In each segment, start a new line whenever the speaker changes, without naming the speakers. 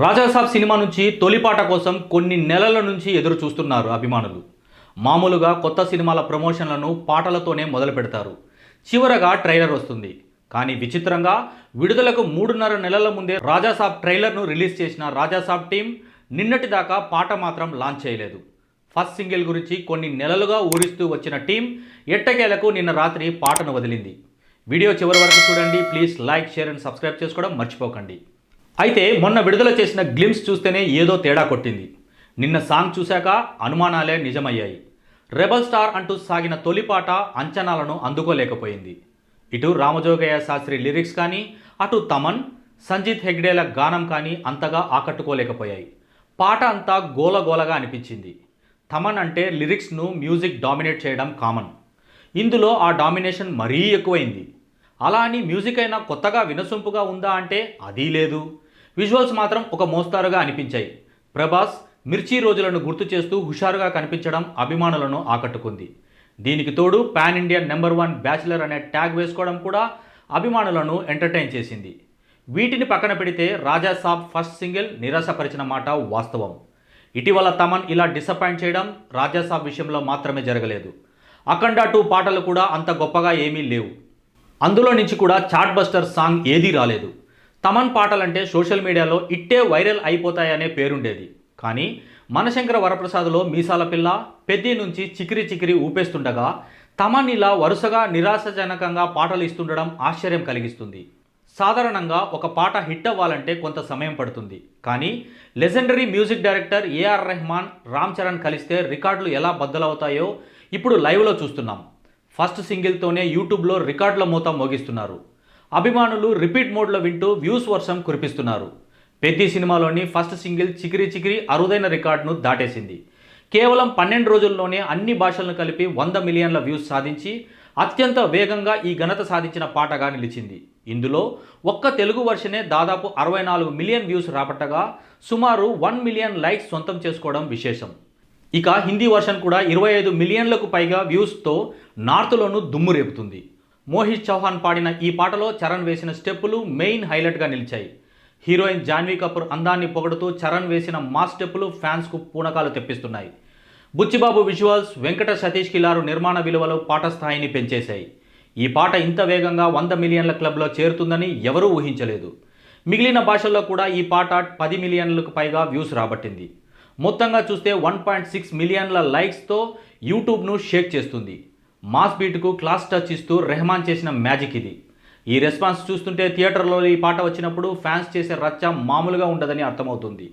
Raja Saab cinema నుంచి తొలిపాట కోసం కొన్ని నెలల నుంచి ఎదురు చూస్తున్నారు అభిమానులు. మామూలుగా కొత్త సినిమాల ప్రమోషన్లను పాటలతోనే మొదలు పెడతారు. చివరగా ట్రైలర్ వస్తుంది. కానీ విచిత్రంగా విడుదలకు మూడున్నర నెలల ముందే రాజాసాబ్ ట్రైలర్ను రిలీజ్ చేసిన రాజాసాబ్ టీం నిన్నటి దాకా పాట మాత్రం లాంచ్ చేయలేదు. ఫస్ట్ సింగిల్ గురించి కొన్ని నెలలుగా ఊరిస్తూ వచ్చిన టీం ఎట్టకేలకు నిన్న రాత్రి పాటను వదిలింది. వీడియో చివరి వరకు చూడండి. Please like share and subscribe చేసుకోవడం మర్చిపోకండి. అయితే మొన్న విడుదల చేసిన గ్లిమ్స్ చూస్తేనే ఏదో తేడా కొట్టింది. నిన్న సాంగ్ చూశాక అనుమానాలే నిజమయ్యాయి. రెబల్ స్టార్ అంటూ సాగిన తొలిపాట అంచనాలను అందుకోలేకపోయింది. ఇటు రామజోగయ్య శాస్త్రి లిరిక్స్ కానీ అటు తమన్ సంజీత్ హెగ్డేల గానం కానీ అంతగా ఆకట్టుకోలేకపోయాయి. పాట అంతా గోలగోలగా అనిపించింది. తమన్ అంటే లిరిక్స్ను మ్యూజిక్ డామినేట్ చేయడం కామన్. ఇందులో ఆ డామినేషన్ మరీ ఎక్కువైంది. అలా అని మ్యూజిక్ అయినా కొత్తగా వినసొంపుగా ఉందా అంటే అదీ లేదు. విజువల్స్ మాత్రం ఒక మోస్తారుగా అనిపించాయి. ప్రభాస్ మిర్చి రోజులను గుర్తు చేస్తూ హుషారుగా కనిపించడం అభిమానులను ఆకట్టుకుంది. దీనికి తోడు pan Indian number one bachelor అనే ట్యాగ్ వేసుకోవడం కూడా అభిమానులను ఎంటర్టైన్ చేసింది. వీటిని పక్కన పెడితే రాజా సాబ్ ఫస్ట్ సింగిల్ నిరాశపరిచిన మాట వాస్తవం. ఇటీవల తమన్ ఇలా డిసప్పాయింట్ చేయడం రాజా సాబ్ విషయంలో మాత్రమే జరగలేదు. అఖండ టూ పాటలు కూడా అంత గొప్పగా ఏమీ లేవు. అందులో నుంచి కూడా చాట్ బస్టర్ సాంగ్ ఏదీ రాలేదు. తమన్ పాటలంటే సోషల్ మీడియాలో ఇట్టే వైరల్ అయిపోతాయనే పేరుండేది. కానీ మనశంకర వరప్రసాద్లో మీసాల పిల్ల పెద్ది నుంచి చికిరి చికిరి ఊపేస్తుండగా తమన్ ఇలా వరుసగా నిరాశజనకంగా పాటలు ఇస్తుండడం ఆశ్చర్యం కలిగిస్తుంది. సాధారణంగా ఒక పాట హిట్ అవ్వాలంటే కొంత సమయం పడుతుంది. కానీ legendary music director AR Rahman Ram Charan కలిస్తే రికార్డులు ఎలా బద్దలవుతాయో ఇప్పుడు లైవ్లో చూస్తున్నాం. ఫస్ట్ సింగిల్తోనే యూట్యూబ్లో రికార్డుల మూత మోగిస్తున్నారు. అభిమానులు రిపీట్ మోడ్లో వింటూ వ్యూస్ వర్షం కురిపిస్తున్నారు. పెద్ది సినిమాలోని ఫస్ట్ సింగిల్ చికిరి చికిరి అరుదైన రికార్డును దాటేసింది. కేవలం పన్నెండు రోజుల్లోనే అన్ని భాషలను కలిపి వంద మిలియన్ల వ్యూస్ సాధించి అత్యంత వేగంగా ఈ ఘనత సాధించిన పాటగా నిలిచింది. ఇందులో ఒక్క తెలుగు వర్షనే దాదాపు అరవై నాలుగు మిలియన్ వ్యూస్ రాబట్టగా సుమారు వన్ మిలియన్ లైక్స్ సొంతం చేసుకోవడం విశేషం. ఇక హిందీ వర్షన్ కూడా ఇరవై ఐదు మిలియన్లకు పైగా వ్యూస్తో నార్త్లోనూ దుమ్ము రేపుతుంది. మోహిత్ చౌహాన్ పాడిన ఈ పాటలో చరణ్ వేసిన స్టెప్పులు మెయిన్ హైలైట్గా నిలిచాయి. హీరోయిన్ జాన్వీ కపూర్ అందాన్ని పొగడుతూ చరణ్ వేసిన మా స్టెప్పులు ఫ్యాన్స్కు పూనకాలు తెప్పిస్తున్నాయి. బుచ్చిబాబు విజువల్స్ వెంకట సతీష్ కిలారు నిర్మాణ విలువలు పాట స్థాయిని పెంచేశాయి. ఈ పాట ఇంత వేగంగా వంద మిలియన్ల క్లబ్లో చేరుతుందని ఎవరూ ఊహించలేదు. మిగిలిన భాషల్లో కూడా ఈ పాట పది మిలియన్లకు పైగా వ్యూస్ రాబట్టింది. మొత్తంగా చూస్తే వన్ పాయింట్ సిక్స్ మిలియన్ల లైక్స్తో యూట్యూబ్ను షేక్ చేస్తుంది. మాస్ బీట్కు క్లాస్ టచ్ ఇస్తూ రెహమాన్ చేసిన మ్యాజిక్ ఇది. ఈ రెస్పాన్స్ చూస్తుంటే థియేటర్లో ఈ పాట వచ్చినప్పుడు ఫ్యాన్స్ చేసే రచ్చ మామూలుగా ఉండదని అర్థమవుతుంది.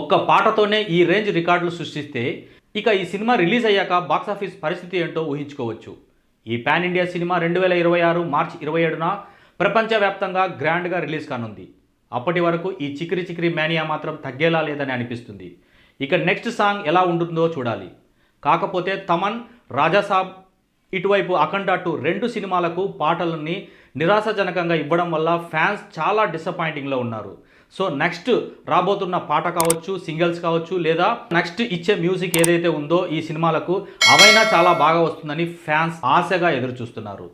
ఒక్క పాటతోనే ఈ రేంజ్ రికార్డులు సృష్టిస్తే ఇక ఈ సినిమా రిలీజ్ అయ్యాక బాక్సాఫీస్ పరిస్థితి ఏంటో ఊహించుకోవచ్చు. ఈ పాన్ ఇండియా సినిమా రెండు వేల ఇరవై ఆరు మార్చి ఇరవై ఏడున ప్రపంచవ్యాప్తంగా గ్రాండ్గా రిలీజ్ కానుంది. అప్పటి వరకు ఈ చికిరి చికిరి మేనియా మాత్రం తగ్గేలా లేదని అనిపిస్తుంది. ఇక నెక్స్ట్ సాంగ్ ఎలా ఉంటుందో చూడాలి. కాకపోతే తమన్ రాజాసాబ్ ఇటువైపు అఖండ టూ రెండు సినిమాలకు పాటలని నిరాశజనకంగా ఇవ్వడం వల్ల ఫ్యాన్స్ చాలా డిసప్పాయింటింగ్లో ఉన్నారు. సో నెక్స్ట్ రాబోతున్న పాట కావచ్చు సింగిల్స్ కావచ్చు లేదా నెక్స్ట్ ఇచ్చే మ్యూజిక్ ఏదైతే ఉందో ఈ సినిమాలకు అవైనా చాలా బాగా వస్తుందని ఫ్యాన్స్ ఆశగా ఎదురు చూస్తున్నారు